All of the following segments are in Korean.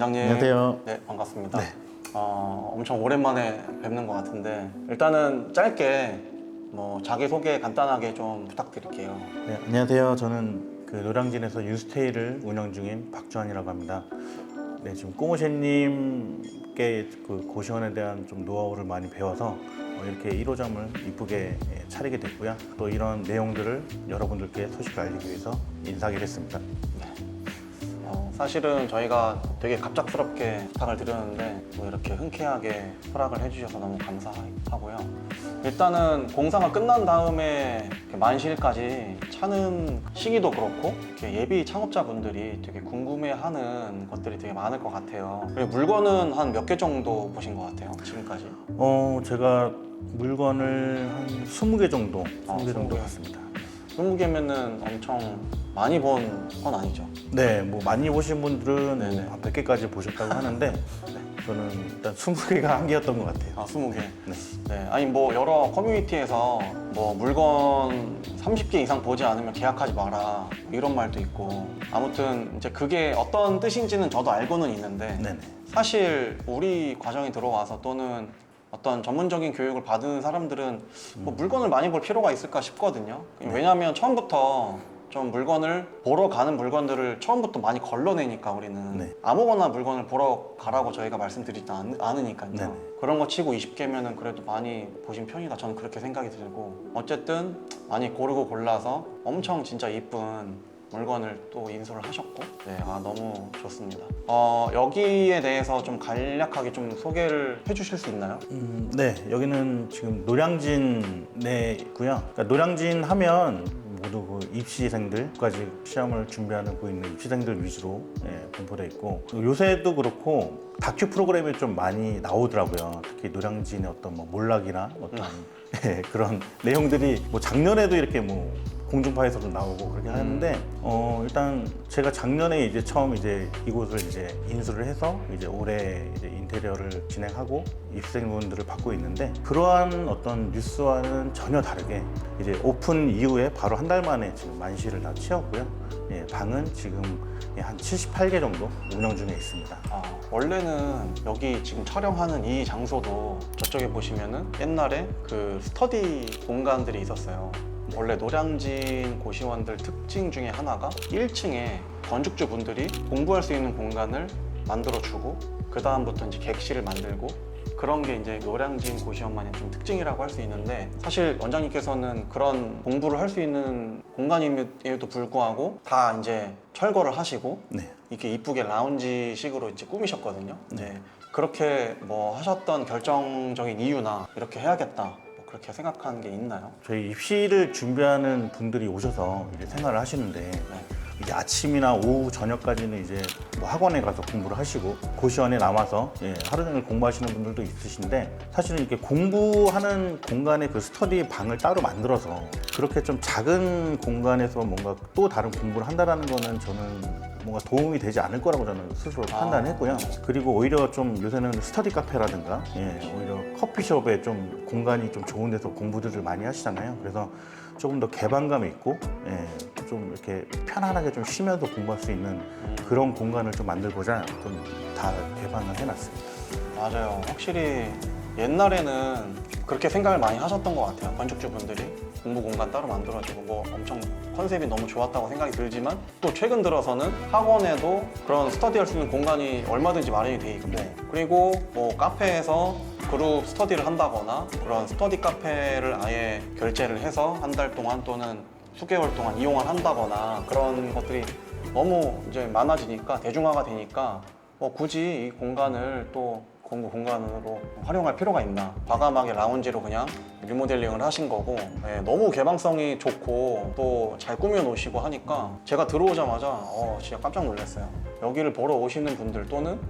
안녕하세요, 네, 원장님. 안녕하세요. 네, 반갑습니다. 네. 어, 엄청 오랜만에 뵙는 것 같은데 일단은 짧게 뭐 자기 소개 간단하게 좀 부탁드릴게요. 네, 안녕하세요. 저는 그 노량진에서 유스테이를 운영 중인 박주환이라고 합니다. 네, 지금 꼬모셰님께 그 고시원에 대한 좀 노하우를 많이 배워서 어, 이렇게 1호점을 이쁘게 예, 차리게 됐고요. 또 이런 내용들을 여러분들께 소식을 알리기 위해서 인사하기로 했습니다. 어, 사실은 저희가 되게 갑작스럽게 부탁을 드렸는데 뭐 이렇게 흔쾌하게 허락을 해주셔서 너무 감사하고요. 일단은 공사가 끝난 다음에 이렇게 만실까지 차는 시기도 그렇고 이렇게 예비 창업자분들이 되게 궁금해하는 것들이 되게 많을 것 같아요. 그리고 물건은 한 몇 개 정도 보신 것 같아요 지금까지? 어, 제가 물건을 한 20개 정도, 아, 20개 정도 20개. 봤습니다. 20개면은 엄청 많이 본 건 아니죠. 네, 뭐 많이 보신 분들은 네네. 뭐 100개까지 보셨다고 하는데 저는 일단 20개가 한계였던 것 같아요. 아, 20개. 네. 네, 아니 뭐 여러 커뮤니티에서 뭐 물건 30개 이상 보지 않으면 계약하지 마라 뭐 이런 말도 있고 아무튼 이제 그게 어떤 뜻인지는 저도 알고는 있는데 네네. 사실 우리 과정에 들어와서 또는 어떤 전문적인 교육을 받은 사람들은 뭐 물건을 많이 볼 필요가 있을까 싶거든요. 왜냐하면 처음부터 좀 물건을 보러 가는 물건들을 처음부터 많이 걸러내니까 우리는 네. 아무거나 물건을 보러 가라고 저희가 말씀드리지 않, 않으니까요. 네네. 그런 거 치고 20개면은 그래도 많이 보신 편이다. 저는 그렇게 생각이 들고 어쨌든 많이 고르고 골라서 엄청 진짜 이쁜 물건을 또 인수를 하셨고 네, 아 너무 좋습니다. 어, 여기에 대해서 좀 간략하게 좀 소개를 해주실 수 있나요? 음, 네, 여기는 지금 노량진 내고요. 그러니까 노량진 하면 모두 그 입시생들까지 시험을 준비하고 있는 입시생들 위주로 예, 분포되어 있고 요새도 그렇고 다큐 프로그램이 좀 많이 나오더라고요. 특히 노량진의 어떤 뭐 몰락이나 어떤 예, 그런 내용들이 뭐 작년에도 이렇게 뭐 공중파에서도 나오고 그렇게 하는데 어 일단 제가 작년에 이제 처음 이제 이곳을 이제 인수를 해서 이제 올해 이제 인테리어를 진행하고 입생분들을 받고 있는데 그러한 어떤 뉴스와는 전혀 다르게 이제 오픈 이후에 바로 한 달 만에 지금 만시를 다 채웠고요. 예, 방은 지금 예, 한 78개 정도 운영 중에 있습니다. 아, 원래는 여기 지금 촬영하는 이 장소도 저쪽에 보시면은 옛날에 그 스터디 공간들이 있었어요. 원래 노량진 고시원들 특징 중에 하나가 1층에 건축주 분들이 공부할 수 있는 공간을 만들어주고 그 다음부터 이제 객실을 만들고 그런 게 이제 노량진 고시원만의 좀 특징이라고 할 수 있는데 사실 원장님께서는 그런 공부를 할 수 있는 공간임에도 불구하고 다 이제 철거를 하시고 네. 이렇게 이쁘게 라운지식으로 이제 꾸미셨거든요. 네. 그렇게 뭐 하셨던 결정적인 이유나 이렇게 해야겠다. 뭐 그렇게 생각하는 게 있나요? 저희 입시를 준비하는 분들이 오셔서 이제 생활을 하시는데 네. 이제 아침이나 오후 저녁까지는 이제 뭐 학원에 가서 공부를 하시고 고시원에 남아서 예, 하루 종일 공부하시는 분들도 있으신데 사실은 이렇게 공부하는 공간에 그 스터디 방을 따로 만들어서 그렇게 좀 작은 공간에서 뭔가 또 다른 공부를 한다라는 거는 저는 뭔가 도움이 되지 않을 거라고 저는 스스로 아. 판단했고요. 그리고 오히려 좀 요새는 스터디 카페라든가 예, 오히려 커피숍에 좀 공간이 좀 좋은 데서 공부들을 많이 하시잖아요. 그래서 조금 더 개방감 있고 예, 좀 이렇게 편안하게 좀 쉬면서 공부할 수 있는 그런 공간을 좀 만들고자 좀 다 개방을 해놨습니다. 맞아요. 확실히 옛날에는 그렇게 생각을 많이 하셨던 것 같아요. 건축주분들이 공부 공간 따로 만들어주고 뭐 엄청 컨셉이 너무 좋았다고 생각이 들지만 또 최근 들어서는 학원에도 그런 스터디할 수 있는 공간이 얼마든지 마련이 돼 있고 그리고 뭐 카페에서 그룹 스터디를 한다거나 그런 스터디 카페를 아예 결제를 해서 한 달 동안 또는 수개월 동안 이용을 한다거나 그런 것들이 너무 이제 많아지니까 대중화가 되니까 뭐 굳이 이 공간을 또 공부 공간으로 활용할 필요가 있나. 과감하게 라운지로 그냥 리모델링을 하신 거고. 예, 너무 개방성이 좋고 또 잘 꾸며 놓으시고 하니까 제가 들어오자마자 어, 진짜 깜짝 놀랐어요. 여기를 보러 오시는 분들 또는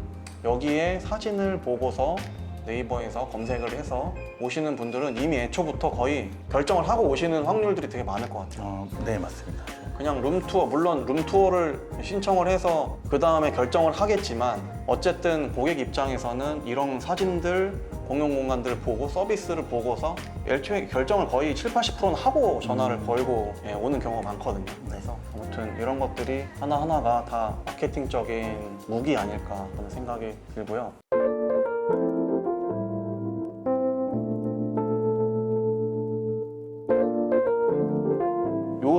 여기에 사진을 보고서 네이버에서 검색을 해서 오시는 분들은 이미 애초부터 거의 결정을 하고 오시는 확률들이 되게 많을 것 같아요. 어, 네 맞습니다. 그냥 룸투어 물론 룸투어를 신청을 해서 그 다음에 결정을 하겠지만 어쨌든 고객 입장에서는 이런 사진들 공용 공간들을 보고 서비스를 보고서 애초에 결정을 거의 7, 80%는 하고 전화를 걸고 예, 오는 경우가 많거든요. 그래서 아무튼 이런 것들이 하나하나가 다 마케팅적인 무기 아닐까 하는 생각이 들고요.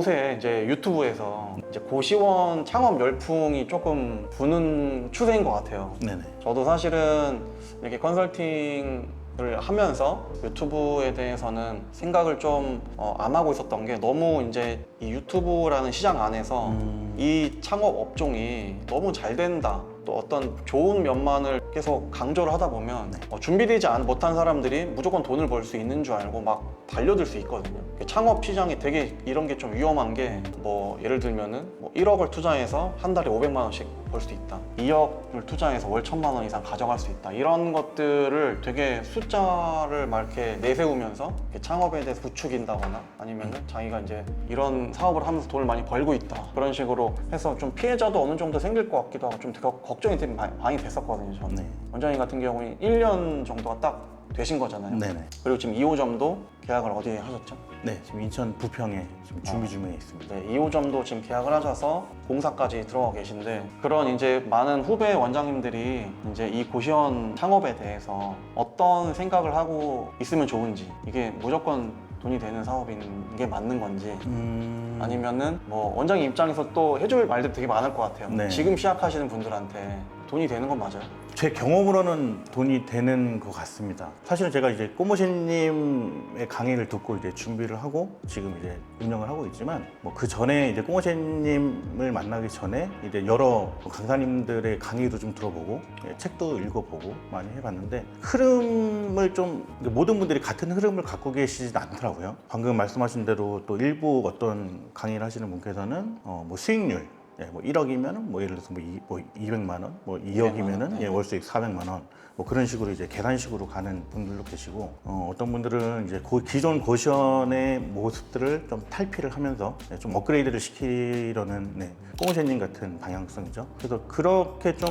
요새 이제 유튜브에서 이제 고시원 창업 열풍이 조금 부는 추세인 것 같아요. 네네. 저도 사실은 이렇게 컨설팅을 하면서 유튜브에 대해서는 생각을 좀 어, 안 하고 있었던 게 너무 이제 이 유튜브라는 시장 안에서 음. 이 창업 업종이 너무 잘 된다. 또 어떤 좋은 면만을 계속 강조를 하다 보면 네. 어, 준비되지 않- 못한 사람들이 무조건 돈을 벌 수 있는 줄 알고 막 달려들 수 있거든요. 창업 시장이 되게 이런 게 좀 위험한 게 뭐 예를 들면은 뭐 1억을 투자해서 한 달에 500만 원씩 벌 수 있다. 2억을 투자해서 월 1000만 원 이상 가져갈 수 있다. 이런 것들을 되게 숫자를 막 이렇게 내세우면서 이렇게 창업에 대해서 부추긴다거나 아니면은 자기가 이제 이런 사업을 하면서 돈을 많이 벌고 있다. 그런 식으로 해서 좀 피해자도 어느 정도 생길 것 같기도 하고 좀 거- 걱정이 되게 많이, 많이 됐었거든요. 저는. 네. 원장님 같은 경우는 1년 정도가 딱 되신 거잖아요. 네네. 그리고 지금 2호점도 계약을 어디에 하셨죠? 네, 지금 인천 부평에 지금 준비 중에 있습니다. 네, 2호점도 지금 계약을 하셔서 공사까지 들어가 계신데 그런 이제 많은 후배 원장님들이 이제 이 고시원 창업에 대해서 어떤 생각을 하고 있으면 좋은지 이게 무조건 돈이 되는 사업인 게 맞는 건지 음... 아니면은 뭐 원장님 입장에서 또 해줄 말들 되게 많을 것 같아요. 네. 지금 시작하시는 분들한테 돈이 되는 건 맞아요. 제 경험으로는 돈이 되는 것 같습니다. 사실은 제가 이제 꼬모신님의 강의를 듣고 이제 준비를 하고 지금 이제 운영을 하고 있지만 뭐 그 전에 이제 꼬모신님을 만나기 전에 이제 여러 강사님들의 강의도 좀 들어보고 예, 책도 읽어보고 많이 해봤는데 흐름을 좀 모든 분들이 같은 흐름을 갖고 계시진 않더라고요. 방금 말씀하신 대로 또 일부 어떤 강의를 하시는 분께서는 어, 뭐 수익률 예, 뭐 1억이면은 뭐 예를 들어서 뭐, 이, 뭐 200만 원, 뭐 2억이면은 네. 예, 월수익 400만 원. 뭐 그런 식으로 이제 계산식으로 가는 분들도 계시고 어, 어떤 분들은 이제 고- 기존 고시원의 모습들을 좀 탈피를 하면서 네, 좀 업그레이드를 시키려는 네, 꼬무새님 같은 방향성이죠. 그래서 그렇게 좀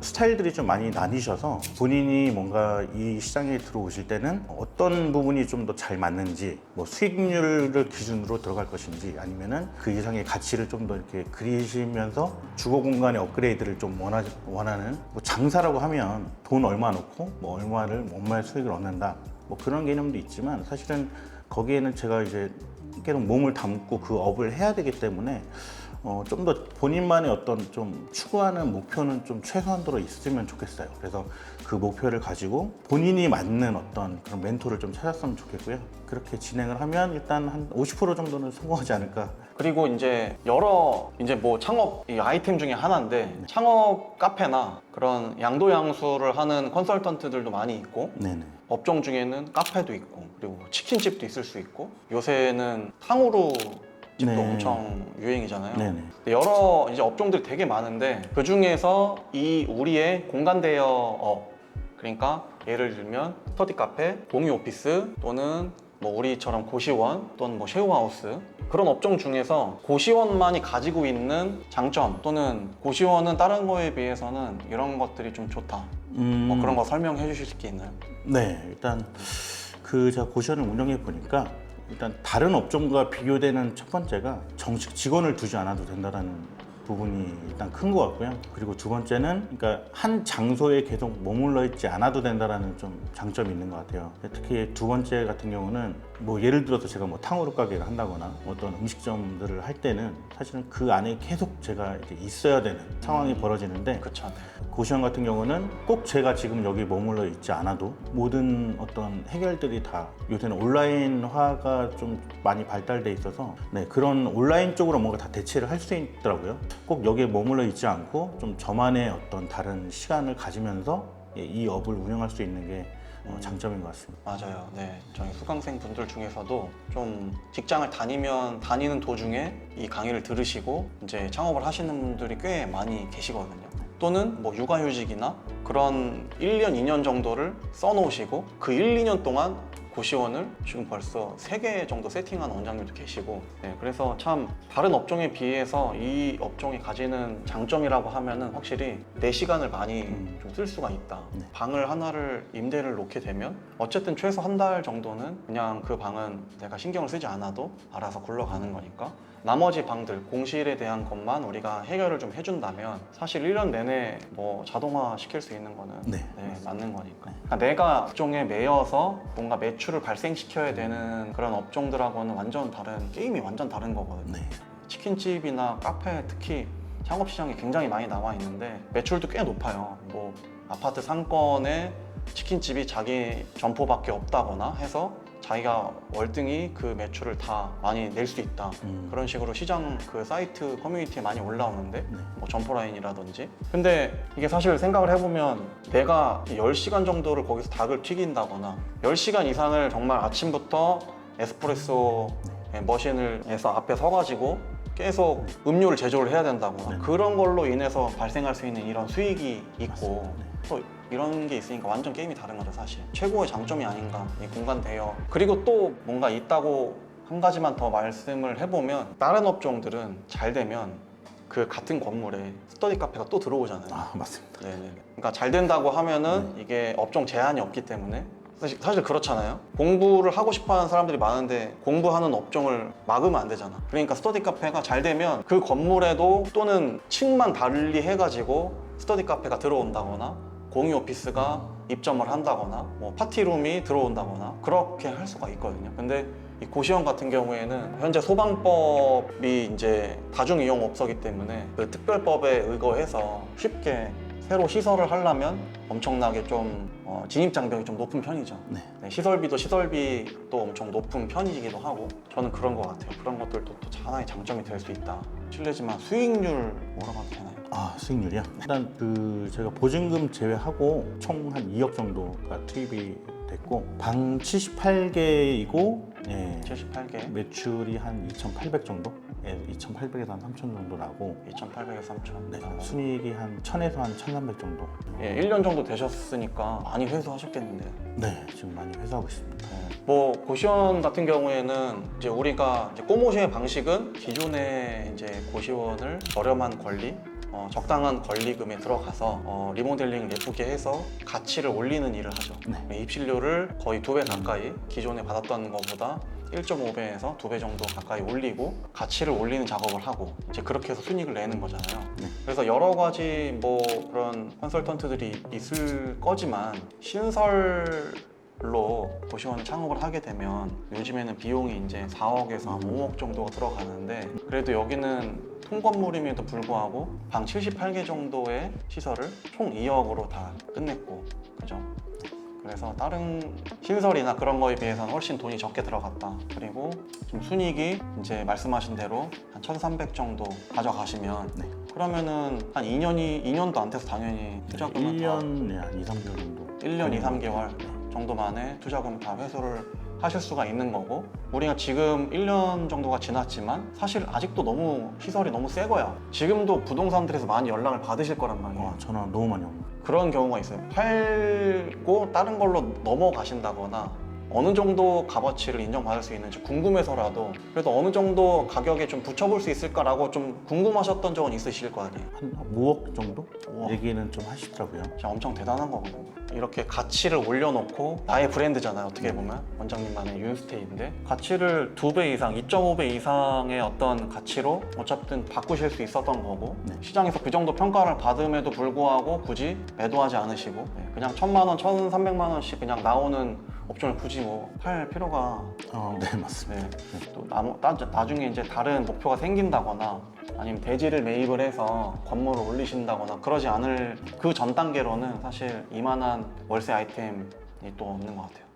스타일들이 좀 많이 나뉘셔서 본인이 뭔가 이 시장에 들어오실 때는 어떤 부분이 좀 더 잘 맞는지 뭐 수익률을 기준으로 들어갈 것인지 아니면은 그 이상의 가치를 좀 더 이렇게 그리시면서 주거 공간의 업그레이드를 좀 원하, 원하는 뭐 장사라고 하면 돈 얼마 넣고 뭐 얼마를 얼마의 수익을 얻는다 뭐 그런 개념도 있지만 사실은 거기에는 제가 이제 계속 몸을 담고 그 업을 해야 되기 때문에 어, 좀 더 본인만의 어떤 좀 추구하는 목표는 좀 최소한도로 있으면 좋겠어요. 그래서 그 목표를 가지고 본인이 맞는 어떤 그런 멘토를 좀 찾았으면 좋겠고요. 그렇게 진행을 하면 일단 한 50% 정도는 성공하지 않을까. 그리고 이제 여러 이제 뭐 창업 이 아이템 중에 하나인데 창업 카페나 그런 양도양수를 하는 컨설턴트들도 많이 있고 네네. 업종 중에는 카페도 있고 그리고 치킨집도 있을 수 있고 요새는 탕후루 집도 네. 엄청 유행이잖아요. 네네. 근데 여러 이제 업종들이 되게 많은데 그 중에서 이 우리의 공간 대여업 그러니까 예를 들면 스터디 카페, 공유 오피스 또는 뭐 우리처럼 고시원 또는 뭐 쉐어하우스 그런 업종 중에서 고시원만이 가지고 있는 장점 또는 고시원은 다른 거에 비해서는 이런 것들이 좀 좋다. 음, 뭐 그런 거 설명해 주실 게 있나요? 네, 일단 그 제가 고시원을 운영해 보니까 일단 다른 업종과 비교되는 첫 번째가 정식 직원을 두지 않아도 된다는 부분이 일단 큰 것 같고요. 그리고 두 번째는 그러니까 한 장소에 계속 머물러 있지 않아도 된다라는 좀 장점이 있는 것 같아요. 특히 두 번째 같은 경우는 뭐 예를 들어서 제가 뭐 탕후루 가게를 한다거나 어떤 음식점들을 할 때는 사실은 그 안에 계속 제가 이제 있어야 되는 상황이 벌어지는데 그쵸. 네. 고시원 같은 경우는 꼭 제가 지금 여기 머물러 있지 않아도 모든 어떤 해결들이 다 요새는 온라인화가 좀 많이 발달돼 있어서 네, 그런 온라인 쪽으로 뭔가 다 대체를 할 수 있더라고요. 꼭 여기에 머물러 있지 않고 좀 저만의 어떤 다른 시간을 가지면서 예, 이 업을 운영할 수 있는 게 어, 장점인 것 같습니다. 맞아요. 네. 저희 수강생 분들 중에서도 좀 직장을 다니면 다니는 도중에 이 강의를 들으시고 이제 창업을 하시는 분들이 꽤 많이 계시거든요. 또는 뭐 육아휴직이나 그런 1년, 2년 정도를 써놓으시고 그 1, 2년 동안 고시원을 지금 벌써 3개 정도 세팅한 원장님도 계시고 네, 그래서 참 다른 업종에 비해서 이 업종이 가지는 장점이라고 하면은 확실히 내 시간을 많이 음. 좀쓸 수가 있다 네. 방을 하나를 임대를 놓게 되면 어쨌든 최소 한 달 정도는 그냥 그 방은 내가 신경을 쓰지 않아도 알아서 굴러가는 거니까 나머지 방들 공실에 대한 것만 우리가 해결을 좀 해준다면 사실 1년 내내 뭐 자동화 시킬 수 있는 거는 네. 네, 맞는 거니까. 그러니까 내가 업종에 매여서 뭔가 매출 을 발생시켜야 되는 그런 업종들하고는 완전 다른 게임이 완전 다른 거거든요. 네. 치킨집이나 카페 특히 창업 시장이 굉장히 많이 나와 있는데 매출도 꽤 높아요. 뭐 아파트 상권에 치킨집이 자기 점포밖에 없다거나 해서 자기가 월등히 그 매출을 다 많이 낼 수 있다. 음. 그런 식으로 시장 그 사이트 커뮤니티에 많이 올라오는데 네. 뭐 점포라인이라든지 근데 이게 사실 생각을 해보면 내가 10시간 정도를 거기서 닭을 튀긴다거나 10시간 이상을 정말 아침부터 에스프레소 머신을 해서 앞에 서가지고 계속 음료를 제조를 해야 된다거나 네. 그런 걸로 인해서 발생할 수 있는 이런 수익이 있고. 네. 또 이런 게 있으니까 완전 게임이 다른 거죠 사실 최고의 장점이 아닌가 이 공간 대여 그리고 또 뭔가 있다고 한 가지만 더 말씀을 해보면 다른 업종들은 잘 되면 그 같은 건물에 스터디 카페가 또 들어오잖아요 아 맞습니다. 네네. 그러니까 잘 된다고 하면은 이게 업종 제한이 없기 때문에 사실, 사실 그렇잖아요. 공부를 하고 싶어하는 사람들이 많은데 공부하는 업종을 막으면 안 되잖아. 그러니까 스터디 카페가 잘 되면 그 건물에도 또는 층만 달리 해가지고 스터디 카페가 들어온다거나 공유 오피스가 입점을 한다거나 뭐 파티룸이 들어온다거나 그렇게 할 수가 있거든요. 근데 이 고시원 같은 경우에는 현재 소방법이 이제 다중 이용 업소이기 때문에 그 특별법에 의거해서 쉽게 새로 시설을 하려면 엄청나게 좀 어, 진입 장벽이 좀 높은 편이죠. 네. 네, 시설비도 시설비도 엄청 높은 편이기도 하고 저는 그런 것 같아요. 그런 것들도 또 하나의 장점이 될 수 있다. 실례지만 수익률 뭐라고 하면 되나요? 아 수익률이요? 일단 그 제가 보증금 제외하고 총 한 2억 정도가 투입이 됐고 방 78개이고 예, 78개, 매출이 한 2,800 정도? 예, 2,800에서 한 3,000 정도 나고 2,800에서 3,000. 네, 순이익이 한 1,000에서 한 1,300 정도. 예, 1년 정도 되셨으니까 많이 회수하셨겠는데. 네, 지금 많이 회수하고 있습니다. 뭐 고시원 같은 경우에는 이제 우리가 이제 꼬모시의 방식은 기존의 이제 고시원을 저렴한 권리, 어, 적당한 권리금에 들어가서 어, 리모델링을 예쁘게 해서 가치를 올리는 일을 하죠. 네. 입실료를 거의 두 배 가까이 기존에 받았던 것보다 1.5배에서 두배 정도 가까이 올리고 가치를 올리는 작업을 하고 이제 그렇게 해서 순이익을 내는 거잖아요. 네. 그래서 여러 가지 뭐 그런 컨설턴트들이 있을 거지만 신설로 고시원을 창업을 하게 되면 요즘에는 비용이 이제 4억에서 한 5억 정도가 들어가는데 그래도 여기는 통건물임에도 불구하고 방 78개 정도의 시설을 총 2억으로 다 끝냈고 그죠? 그래서 다른 신설이나 그런 거에 비해서는 훨씬 돈이 적게 들어갔다. 그리고 지금 순이익이 이제 말씀하신 대로 한 1,300 정도 가져가시면 네. 그러면은 한 2년이 2년도 안 돼서 당연히 투자금은 다 1년, 네, 한 2, 3개월 정도. 1년 2, 3개월 정도 만에 투자금 다 회수를 하실 수가 있는 거고 우리가 지금 1년 정도가 지났지만 사실 아직도 너무 시설이 너무 새 거야. 지금도 부동산들에서 많이 연락을 받으실 거란 말이에요. 와, 전화 너무 많이 옵니다. 그런 경우가 있어요. 팔고 다른 걸로 넘어가신다거나 어느 정도 값어치를 인정받을 수 있는지 궁금해서라도 그래도 어느 정도 가격에 좀 붙여볼 수 있을까라고 좀 궁금하셨던 적은 있으실 거 아니에요. 한 5억 정도? 우와. 얘기는 좀 하시더라고요. 진짜 엄청 대단한 거거든요. 이렇게 가치를 올려놓고 나의 브랜드잖아요. 어떻게 보면 원장님만의 윤스테이인데 가치를 두배 이상, 2.5배 이상의 어떤 가치로 어차피 바꾸실 수 있었던 거고 네. 시장에서 그 정도 평가를 받음에도 불구하고 굳이 매도하지 않으시고 네, 그냥 천만 원, 천삼백만 원씩 그냥 나오는 업종을 굳이 뭐 팔 필요가 어, 네, 맞습니다. 네. 또 나무- 따- 나중에 이제 다른 목표가 생긴다거나 아니면 대지를 매입을 해서 건물을 올리신다거나 그러지 않을 그 전 단계로는 사실 이만한 월세 아이템이 또 없는 것 같아요. 네.